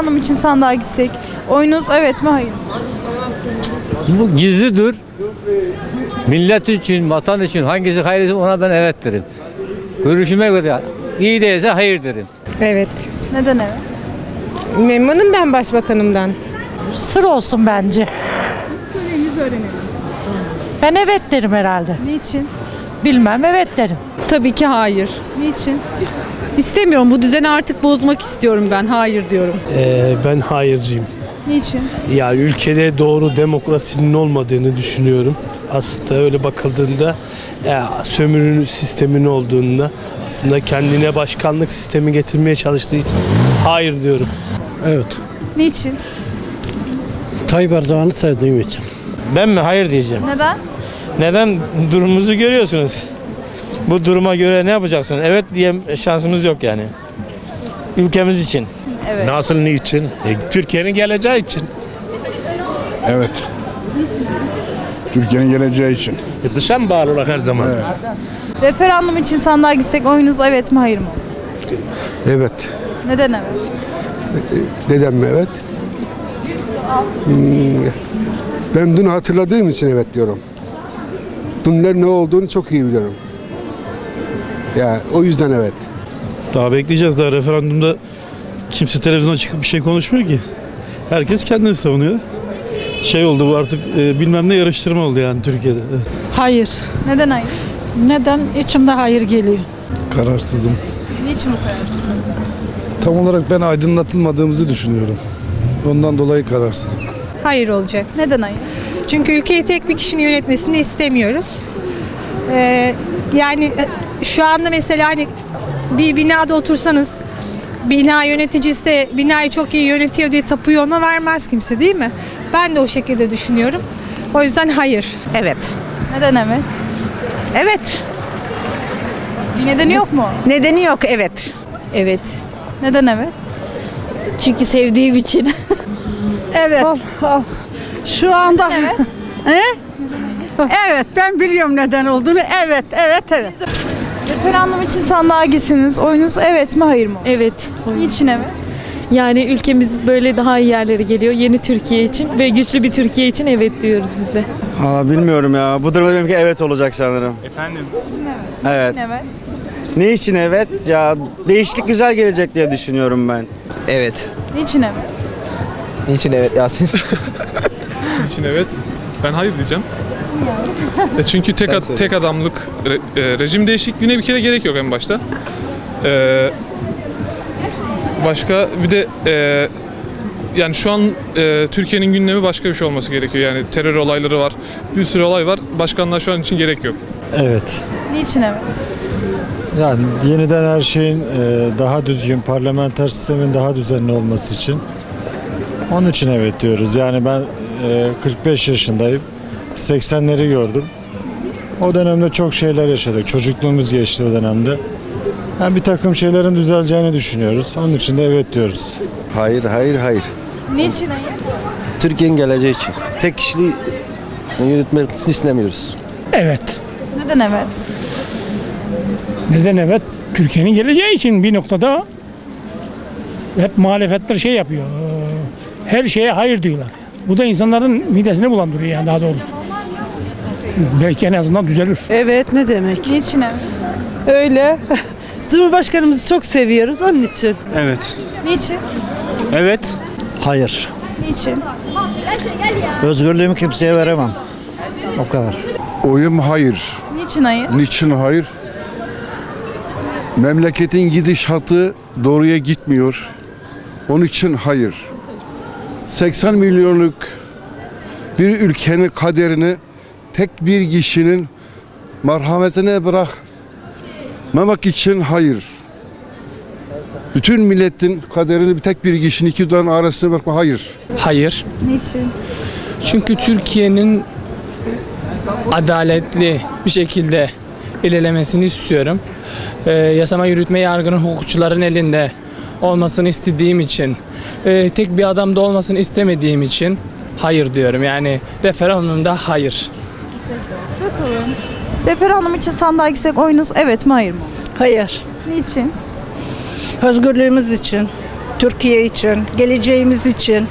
Referandum için sandığa gitsek oyunuz evet mi hayır mı? Bu gizlidir. Millet için, vatan için hangisi hayırlısı ona ben evet derim. Görüşüme göre iyi değilse hayır derim. Evet. Neden evet? Memnunum ben başbakanımdan. Sır olsun bence. Söyleyiniz öğrenelim. Ben evet derim herhalde. Niçin? Bilmem evet derim. Tabii ki hayır. Niçin? İstemiyorum. Bu düzeni artık bozmak istiyorum ben. Hayır diyorum. Ee, ben hayırcıyım. Niçin? Ya ülkede doğru demokrasinin olmadığını düşünüyorum. Aslında öyle bakıldığında ya, sömürü sistemin olduğunda aslında kendine başkanlık sistemi getirmeye çalıştığı için hayır diyorum. Evet. Niçin? Tayyip Erdoğan'ı sevdiğim için. Ben mi? Hayır diyeceğim. Neden? Neden? Durumumuzu görüyorsunuz. Bu duruma göre ne yapacaksın? Evet diye şansımız yok yani. Ülkemiz için. Evet. Nasıl niçin? E, Türkiye'nin geleceği için. Evet. Türkiye'nin geleceği için. E, dışa mı bağlı olarak her zaman? Referandum için sandığa gitsek oyunuz evet mi hayır mı? Evet. Neden evet? Neden mi evet? Hmm, Ben dün hatırladığım için evet diyorum. Dünler ne olduğunu çok iyi biliyorum. Ya o yüzden evet. Daha bekleyeceğiz daha referandumda kimse televizyona çıkıp bir şey konuşmuyor ki. Herkes kendini savunuyor. Şey oldu bu artık e, bilmem ne yarıştırma oldu yani Türkiye'de. Evet. Hayır. Neden hayır? Neden? İçimde hayır geliyor. Kararsızım. Niçin bu kararsız? Tam olarak ben aydınlatılmadığımızı düşünüyorum. Ondan dolayı kararsızım. Hayır olacak. Neden hayır? Çünkü ülkeyi tek bir kişinin yönetmesini istemiyoruz. Ee, yani e, şu anda mesela hani bir binada otursanız bina yöneticisi binayı çok iyi yönetiyor diye tapuyu ona vermez kimse değil mi? Ben de o şekilde düşünüyorum. O yüzden hayır. Evet. Neden evet? Evet. Bir nedeni yok mu? Nedeni yok evet. Evet. Neden evet? Çünkü sevdiğim için. Evet. Şu anda He? Evet ben biliyorum neden olduğunu. Evet, evet, evet. Referandum için sandığa gitsiniz oyunuz evet mi hayır mı? Evet. Niçin evet? Yani ülkemiz böyle daha iyi yerlere geliyor. Yeni Türkiye için ve güçlü bir Türkiye için evet diyoruz biz de. Aa, bilmiyorum ya. Bu durumda benimki evet olacak sanırım. Efendim? Evet. Niçin evet? Ne için evet? Ya değişiklik güzel gelecek diye düşünüyorum ben. Evet. Niçin evet? Niçin evet Yasin? için evet. Ben hayır diyeceğim. E çünkü tek ad- tek adamlık re- e, rejim değişikliğine bir kere gerek yok en başta. E, başka bir de e, yani şu an e, Türkiye'nin gündemi başka bir şey olması gerekiyor. Yani terör olayları var. Bir sürü olay var. Başkanlığa şu an için gerek yok. Evet. Niçin evet? Yani yeniden her şeyin e, daha düzgün, parlamenter sistemin daha düzenli olması için onun için evet diyoruz. Yani ben e, 45 yaşındayım. 80'leri gördüm. O dönemde çok şeyler yaşadık. Çocukluğumuz geçti o dönemde. Yani bir takım şeylerin düzeleceğini düşünüyoruz. Onun için de evet diyoruz. Hayır, hayır, hayır. Niçin hayır? Türkiye'nin geleceği için. Tek kişiliği yönetmesini istemiyoruz. Evet. Neden evet? Neden evet? Türkiye'nin geleceği için bir noktada hep muhalefetler şey yapıyor. Her şeye hayır diyorlar. Bu da insanların midesini bulandırıyor yani daha doğrusu. Belki en azından düzelir. Evet ne demek? Niçin evet? Öyle. Cumhurbaşkanımızı çok seviyoruz onun için. Evet. Niçin? Evet. Hayır. Niçin? Özgürlüğümü kimseye veremem. O kadar. Oyum hayır. Niçin hayır? Niçin hayır? Memleketin gidişatı doğruya gitmiyor. Onun için hayır. 80 milyonluk bir ülkenin kaderini tek bir kişinin merhametine bırakmamak için hayır. Bütün milletin kaderini bir tek bir kişinin iki dudağın arasına bırakma hayır. Hayır. Niçin? Çünkü Türkiye'nin adaletli bir şekilde ilerlemesini istiyorum. Ee, yasama yürütme yargının hukukçuların elinde olmasını istediğim için, e, tek bir adamda olmasını istemediğim için hayır diyorum. Yani referandumda hayır. Referandum için sandığa gitsek oyunuz evet mi hayır mı? Hayır. Niçin? Özgürlüğümüz için. Türkiye için, geleceğimiz için.